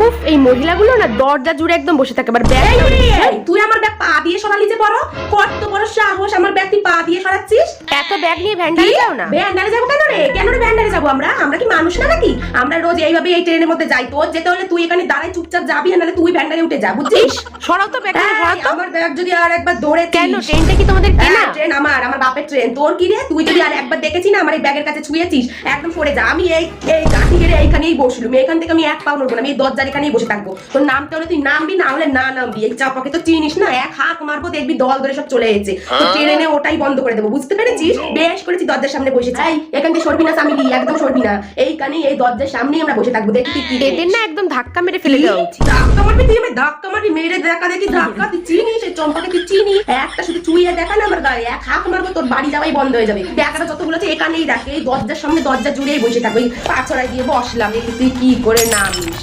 উফ এই মহিলাগুলো না দরজা জুড়ে একদম বসে থাকে আবার ব্যাগ তুই আমার ব্যাগ পা দিয়ে সরালি যে বড়? কত বড় সাহস আমার ব্যাগ তুই পা দিয়ে সরাচ্ছিস? এত ব্যাগ নিয়ে ভ্যান্ডালে যাও না? ভ্যান্ডারে যাব কেন রে? কেন রে ভ্যান্ডারে যাব আমরা? আমরা কি মানুষ না নাকি? আমরা রোজ এইভাবে এই ট্রেনের মধ্যে যাই। তোর যেতে হলে তুই এখানে দাঁড়ায় চুপচাপ যাবি আর নাহলে তুই ভ্যান্ডারে উঠে যা বুঝছিস? সরাও তো ব্যাগ তো। আমার ব্যাগ যদি আর একবার দৌড়ে কেন? ট্রেনটা কি তোমাদের কেনা? হ্যাঁ, ট্রেন আমার আমার বাপের ট্রেন তোর কি রে? তুই যদি আর একবার দেখেছি না আমার এই ব্যাগের কাছে ছুঁয়েছিস একদম সরে যা। আমি এই এই গাঠি গেড়ে এইখানেই বসলুম। এখান থেকে আমি এক পাও নড়বো না আমি এই দরজার এখানেই বসে থাকব। তোর নামতে হলে তুই নামবি না হলে না নামবি। এই চাপাকে তো চিনিস না এক হাত মারবো দেখবি দল ধরে সব চলে এসেছে। তো ট্রেনে ওটাই বন্ধ করে দেবো বুঝতে পেরেছিস? বেশ করেছি দরজার সামনে বসেছি। এখান থেকে সরবি না সামিলি একদম সরবি না। এই দরজার সামনেই আমরা বসে থাকব। কি এদের না একদম ধাক্কা মেরে ফেলে দেওয়া উচিত। ধাক্কা মারবি তুই? আমি ধাক্কা মারবি মেরে দেখা দেখি ধাক্কা তুই চিনিস এই চম্পাকে তুই চিনি একটা শুধু চুইয়ে দেখা না আমার গায়ে এক হাত মারবো তোর বাড়ি যাওয়াই বন্ধ হয়ে যাবে। দেখাটা যতগুলো আছে এখানেই রাখে এই দরজার সামনে দরজা জুড়েই বসে থাকবে। পাছড়ায় দিয়ে বসলাম তুই কি করে নামিস।